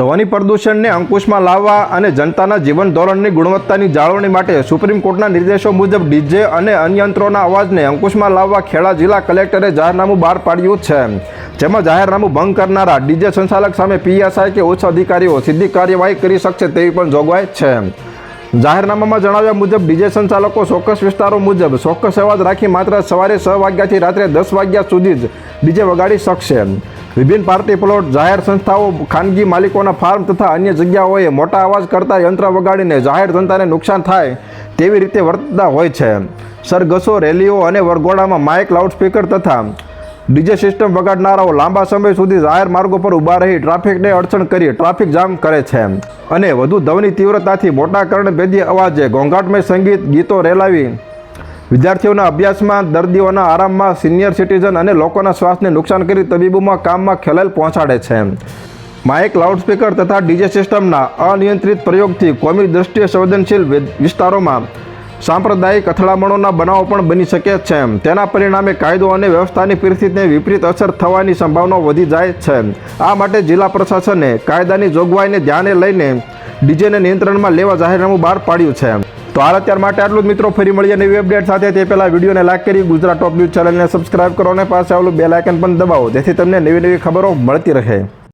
ધ્વનિ પ્રદૂષણને અંકુશમાં લાવવા અને જનતાના જીવન ધોરણની ગુણવત્તાની જાળવણી માટે સુપ્રીમ કોર્ટના નિર્દેશો મુજબ ડીજે અને અન્યંત્રોના અવાજને અંકુશમાં લાવવા ખેડા જિલ્લા કલેક્ટરે જાહેરનામું બહાર પાડ્યું છે. જેમાં જાહેરનામું ભંગ કરનારા ડીજે સંચાલક સામે પીએસઆઈ કે ઉચ્ચ અધિકારીઓ સીધી કાર્યવાહી કરી શકશે તેવી પણ જોગવાઈ છે. જાહેરનામામાં જણાવ્યા મુજબ ડીજે સંચાલકો ચોક્કસ વિસ્તારો મુજબ ચોક્કસ અવાજ રાખી માત્ર સવારે છ વાગ્યાથી રાત્રે દસ વાગ્યા સુધી જ ડીજે વગાડી શકશે. વિભિન્ન પાર્ટી પ્લોટ, જાહેર સંસ્થાઓ, ખાનગી માલિકોના ફાર્મ તથા અન્ય જગ્યાઓએ મોટા અવાજ કરતા યંત્ર વગાડીને જાહેર જનતાને નુકસાન થાય તેવી રીતે વર્તતા હોય છે. સરઘસો, રેલીઓ અને વરઘોડામાં માઇક, લાઉડસ્પીકર તથા ડીજે સિસ્ટમ વગાડનારાઓ લાંબા સમય સુધી જાહેર માર્ગો પર ઊભા રહી ટ્રાફિકને અડચણ કરી ટ્રાફિક જામ કરે છે. અને વધુ ધવની તીવ્રતાથી મોટા કર્ણભેદી અવાજે ઘોંઘાટમય સંગીત, ગીતો રેલાવી વિદ્યાર્થીઓના અભ્યાસમાં, દર્દીઓના આરામમાં, સિનિયર સિટીઝન અને લોકોના શ્વાસને નુકસાન કરી તબીબોમાં કામમાં ખલેલ પહોંચાડે છે. માઇક લાઉડસ્પીકર તથા ડીજે સિસ્ટમના અનિયંત્રિત પ્રયોગથી કોમી દ્રષ્ટિએ સંવેદનશીલ વિસ્તારોમાં સાંપ્રદાયિક અથડામણોના બનાવો પણ બની શકે છે. તેના પરિણામે કાયદો અને વ્યવસ્થાની પરિસ્થિતિને વિપરીત અસર થવાની સંભાવના વધી જાય છે. આ માટે જિલ્લા પ્રશાસને કાયદાની જોગવાઈને ધ્યાને લઈને ડીજેને નિયંત્રણમાં લેવા જાહેરનામું બહાર પાડ્યું છે. તો હાલ અત્યાર માટે આટલું જ મિત્રો. ફરી મળીએ નવી અપડેટ સાથે. તે પહેલાં વિડીયોને લાઈક કરી ગુજરાત ટોપ ન્યૂઝ ચેનલને સબસ્ક્રાઇબ કરો અને પાસે આવેલું બેલ આઇકન પણ દબાવો. જેથી તમને નવી નવી ખબરો મળતી રહે.